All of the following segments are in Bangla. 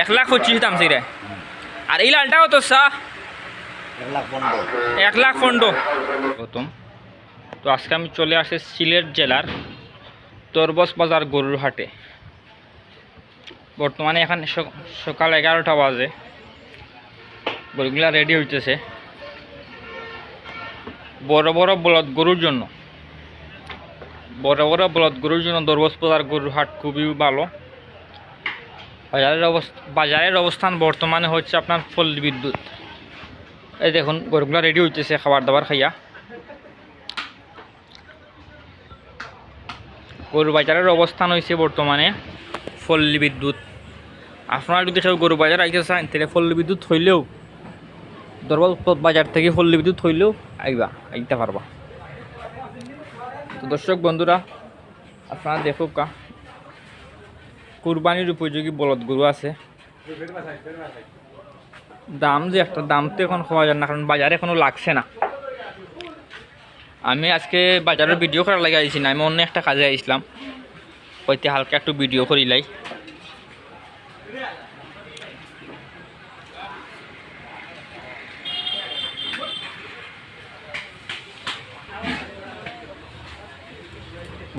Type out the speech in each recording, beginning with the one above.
এক লাখ পঁচিশ দাম সেই আর এই লালটা কত চা? এক লাখ পনেরো। এক লাখ পনেরো। প্রথম। তো আজকে আমি চলে আসি সিলেট জেলার তরবস বাজার গরুর হাটে। বর্তমানে এখানে সক- সকাল এগারোটা বাজে। গরুগুলা রেডি হইতেছে। বড় বড় বলদ গরুর জন্য। বড় বড় বলদ গরুর জন্য দরবস বাজার গরুর হাট খুবই ভালো। বাজারের অবস্থা বাজারের অবস্থান বর্তমানে হচ্ছে আপনার পল্লী বিদ্যুৎ। এই দেখুন, গরুগুলা রেডি হইতেছে খাবার দাবার খাইয়া। গরু বাজারের অবস্থান হয়েছে বর্তমানে পল্লী বিদ্যুৎ। আপনারা যদি সব গরু বাজার আইতে চান, তাহলে পল্লী বিদ্যুৎ হইলেও দরবার বাজার থেকে পল্লী বিদ্যুৎ হইলেও আইবা, আইতে পারবা। তো দর্শক বন্ধুরা, আপনারা দেখুক কা কুরবানির উপযোগী বলদ গরু আছে। দাম যে একটা, দাম তো এখন খাওয়া যায় না, কারণ বাজারে এখনও লাগছে না। আমি আজকে বাজারের ভিডিও করার লাগে আইছি না, আমি অন্য একটা কাজে আইছিলাম। হইতে হালকা একটু ভিডিও করিলাই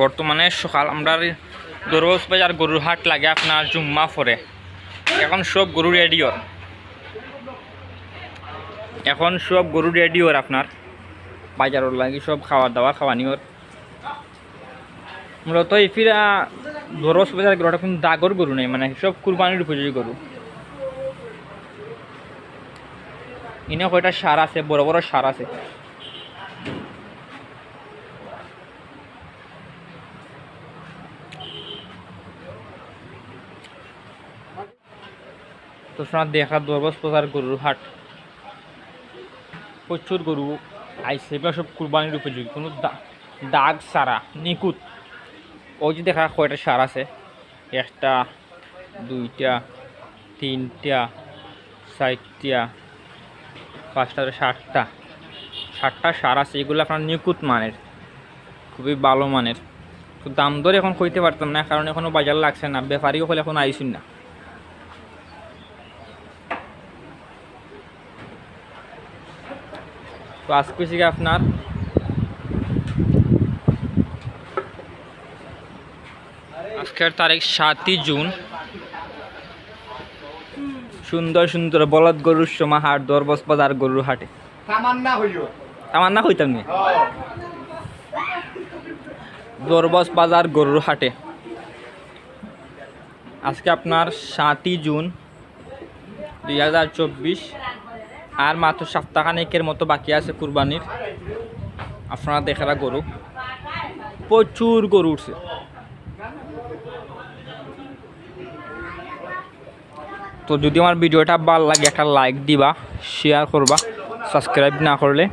বর্তমানে সকাল আমরা দরজ বাজার গরুর হাট লাগে আপনার জুম্মা পরে এখন সব গরু রেডিওর এখন সব গরু রেডিওর আপনার বাজারের লাগে সব খাওয়া দাওয়া খাওয়ানিওর মূলত এফিরা দরজ বাজার গরুটা কোনো দাগর গরু নেই মানে সব কুরবানির উপযোগী গরু ইনে কয়টা সার আছে, বড় বড় সার আছে। শোনার দেখা দরবস বাজার গরুর হাট। প্রচুর গরু আইসে এগুলো সব কুরবানির উপযোগী কোনো দাগ সারা নিখুঁত। ওই যে দেখা, কয়টা সার আছে। একটা, দুইটা, তিনটা চারটা পাঁচটা ষাটটা ষাটটা সার আছে। এগুলো আপনার নিকুত মানের। খুবই ভালো মানের। তো দাম দর এখন কইতে পারতাম না কারণ এখনও বাজার লাগছে না। ব্যাপারীও হলে এখন আইসুন না। তো আজকে আপনার? আজকের তারিখ সাতই জুন। সুন্দর সুন্দর বলদ গরুর সমাহার দরবস বাজার গরুর হাটে। আমার না হইতাম নি? দরবস বাজার গরুর হাটে। আজকে আপনার সাতই জুন দুই হাজার চব্বিশ। আর মাত্র সপ্তাহখানেকের মতো বাকি আছে কুরবানির। আপনারা দেখারা গরু। প্রচুর গরু উঠছে। তো যদি আমার ভিডিওটা ভালো লাগে, একটা লাইক দিবা শেয়ার করবা সাবস্ক্রাইব না করলে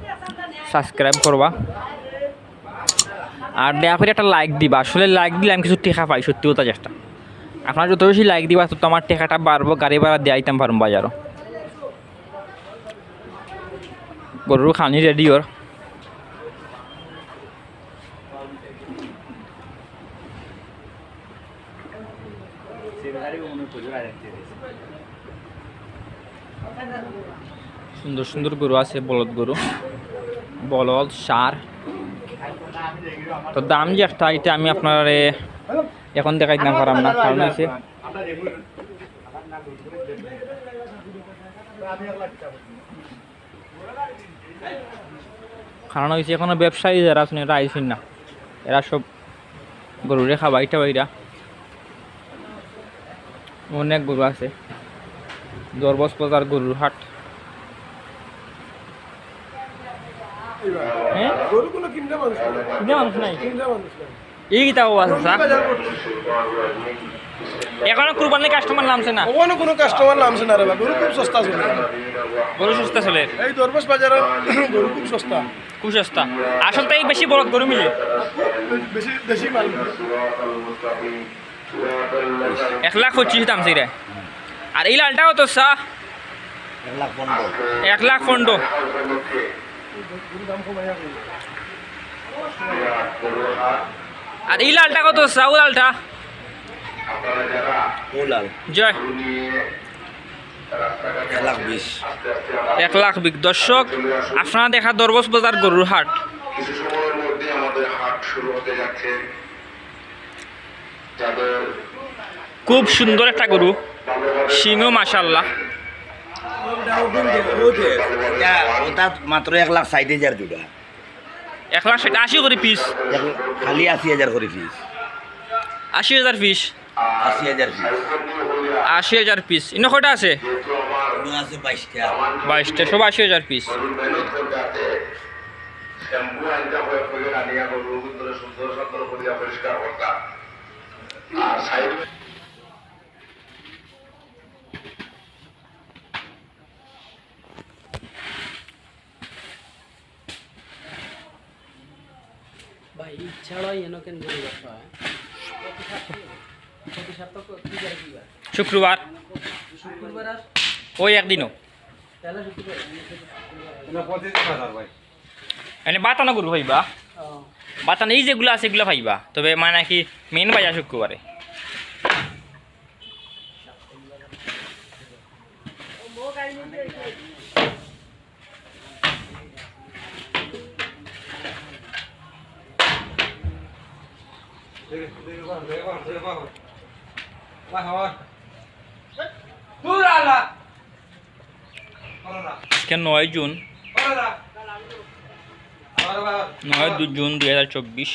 সাবস্ক্রাইব করবা। আর দয়া করে একটা লাইক দিবা। আসলে লাইক দিলে আমি কিছু টেকা পাই, সত্যি কথা চেষ্টা আপনারা যত বেশি লাইক দিবা, তত আমার টেকাটা বাড়বো, গাড়ি ভাড়া দিয়ে আইতাম পারব বাজারও। গরুর খানি রেডি ওর সুন্দর সুন্দর গরু আছে, বলদ গরু বলদ সার তো দাম যে একটা এটা আমি আপনার এখন দেখাইতে না পারাম না কারণ হচ্ছে কারণ হয়েছে। এখনও ব্যবসায়ী যারা আছেন এরা আইসেন না। এরা সব গরু রেখা বাইটা বাইরা। অনেক গরু আছে। দরবস বাজার গরুর হাট। হ্যাঁ? গরুগুলো কিনতে মানুষ নাই। মানুষ নাই। কিনতে মানুষ নাই। এই কিতাব আছে। এখনও কুরবানির কাস্টমার নামছে না। ওখানে কোনো কাস্টমার নামছে না রে বা গরু খুব সস্তা চলে। গরু সস্তা চলে। এই দরবেশ বাজারে গরু খুব সস্তা। খুব সস্তা। আসলে এই বেশি বড় গরু মিলে। বেশি দেশি মাল। এক লাখ পঁচিশ দাম সেই আর এই লালটা কত চা। এক লাখ পনেরো। এক লাখ পনেরো আর এই লালটা কত ও লালটা জয়। এক লাখ বিশ। এক লাখ বিক দর্শক আপনারা দেখা দরবস বাজার গরুর হাট। কিছু সময়ের মধ্যে আমাদের হাট শুরু হতে যাচ্ছে। যাদের খুব সুন্দর একটা গরু। সিংহ মাশাল্লাহ ওটা মাত্র এক লাখ ষাট হাজার দুটা। এক লাখ ষাট আশি করে পিস খালি আশি হাজার করে ফিস আশি হাজার পিস আশি হাজার ফিস আশি হাজার পিস ইনো কয়টা আছে? আছে বাইশটা। বাইশটা সব আশি হাজার পিস মেহনত করতে আছে শ্যাম্পু আনতে হয় আপনাকে আনিয়া করব সুন্দর সুন্দর সুন্দর করিয়া পরিষ্কার করতা আর সাইড শুক্রবার। ওই একদিনও। তাহলে শুক্রবার বাতানো গরু ভাইবা। বাতানো, এই যেগুলো আছে, এগুলো ভাইবা। তবে মানে কি মেন বাজার শুক্রবারে। আজকে নয় জুন? নয় জুন দুই হাজার চব্বিশ।